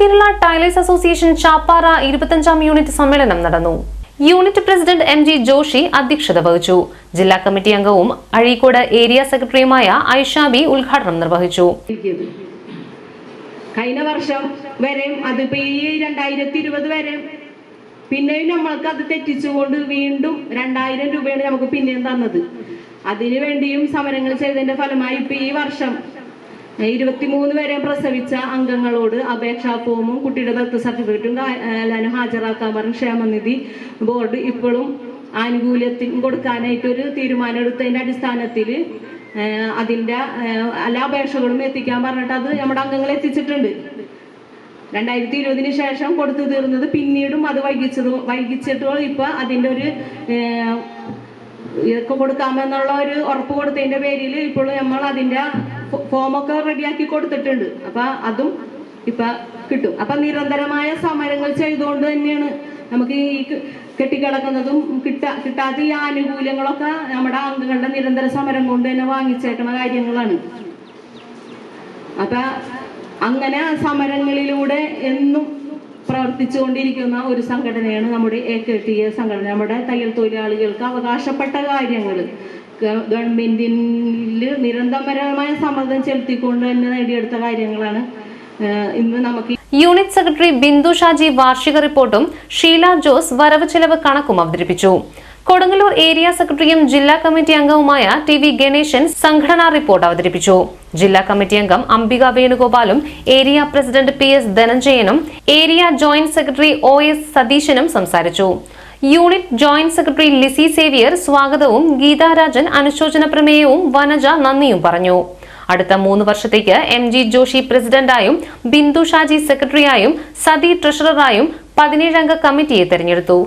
Tailors association Chappara ഇരുപത്തഞ്ചാം unit സമ്മേളനം നടന്നു. Unit president M G Joshi അധ്യക്ഷത വഹിച്ചു. ജില്ലാ കമ്മിറ്റി അംഗവും അഴീക്കോട് ഏരിയ സെക്രട്ടറിയുമായ ഐഷാബി ഉദ്ഘാടനം നിർവഹിച്ചു. കഴിഞ്ഞ വർഷം വരെയും അതിപ്പോ ഈ രണ്ടായിരത്തി ഇരുപത് വരെ പിന്നെയും നമ്മൾക്ക് അത് തെറ്റിച്ചുകൊണ്ട് വീണ്ടും രണ്ടായിരം രൂപയാണ് നമുക്ക് പിന്നെയും തന്നത്. അതിനു വേണ്ടിയും സമരങ്ങൾ ചെയ്തതിന്റെ ഫലമായി ഇപ്പൊ ഈ വർഷം ഇരുപത്തിമൂന്ന് വരെ പ്രസവിച്ച അംഗങ്ങളോട് അപേക്ഷാ ഫോമും കുട്ടിയുടെ ബർത്ത് സർട്ടിഫിക്കറ്റും എല്ലാവരും ഹാജരാക്കാൻ പറഞ്ഞു ക്ഷേമനിധി ബോർഡ് ഇപ്പോഴും ആനുകൂല്യത്തിന് കൊടുക്കാനായിട്ട് ഒരു തീരുമാനം എടുത്തതിന്റെ അടിസ്ഥാനത്തിൽ അതിന്റെ എല്ലാ അപേക്ഷകളും എത്തിക്കാൻ പറഞ്ഞിട്ട് അത് നമ്മുടെ അംഗങ്ങൾ എത്തിച്ചിട്ടുണ്ട്. രണ്ടായിരത്തി ഇരുപതിന് ശേഷം കൊടുത്തു തീർന്നത് പിന്നീടും അത് വൈകിച്ചത് വൈകിച്ചിട്ടോ ഇപ്പൊ അതിന്റെ ഒരു ഇതൊക്കെ കൊടുക്കാമെന്നുള്ള ഒരു ഉറപ്പ് കൊടുത്തതിന്റെ പേരിൽ ഇപ്പോഴും നമ്മൾ അതിന്റെ ഫോ- ഫോമൊക്കെ റെഡിയാക്കി കൊടുത്തിട്ടുണ്ട്. അപ്പൊ അതും ഇപ്പൊ കിട്ടും. അപ്പൊ നിരന്തരമായ സമരങ്ങൾ ചെയ്തുകൊണ്ട് തന്നെയാണ് നമുക്ക് ഈ കെട്ടിക്കിടക്കുന്നതും കിട്ടാ കിട്ടാത്ത ഈ ആനുകൂല്യങ്ങളൊക്കെ നമ്മുടെ അംഗങ്ങളുടെ നിരന്തര സമരം കൊണ്ട് തന്നെ വാങ്ങിച്ചേക്കണ കാര്യങ്ങളാണ്. അപ്പൊ അങ്ങനെ സമരങ്ങളിലൂടെ എന്നും പ്രവർത്തിച്ചുകൊണ്ടിരിക്കുന്ന ഒരു സംഘടനയാണ് നമ്മുടെ എ കെ ടി എ സംഘടന. നമ്മുടെ തയ്യൽ തൊഴിലാളികൾക്ക് അവകാശപ്പെട്ട കാര്യങ്ങൾ ഗവൺമെന്റിൽ നിരന്തരമായ സമ്മർദ്ദം ചെലുത്തിക്കൊണ്ട് തന്നെ നേടിയെടുത്ത കാര്യങ്ങളാണ്. ഇന്ന് നമുക്ക് യൂണിറ്റ് സെക്രട്ടറി ബിന്ദു ഷാജി വാർഷിക റിപ്പോർട്ടും ഷീല ജോസ് വരവ് ചെലവ് കണക്കും അവതരിപ്പിച്ചു. കൊടുങ്ങല്ലൂർ ഏരിയ സെക്രട്ടറിയും ജില്ലാ കമ്മിറ്റി അംഗവുമായ ടി വി ഗണേശൻ സംഘടനാ റിപ്പോർട്ട് അവതരിപ്പിച്ചു. ജില്ലാ കമ്മിറ്റി അംഗം അംബിക വേണുഗോപാലും area president P S ധനഞ്ജയനും area joint secretary O S സതീശനും സംസാരിച്ചു. Unit joint secretary Lissy Xavier സ്വാഗതവും ഗീതാരാജൻ അനുശോചന പ്രമേയവും വനജ നന്ദിയും പറഞ്ഞു. അടുത്ത മൂന്ന് വർഷത്തേക്ക് എം ജി ജോഷി പ്രസിഡന്റായും ബിന്ദു ഷാജി സെക്രട്ടറിയായും സതി ട്രഷററായും പതിനേഴംഗ കമ്മിറ്റിയെ തെരഞ്ഞെടുത്തു.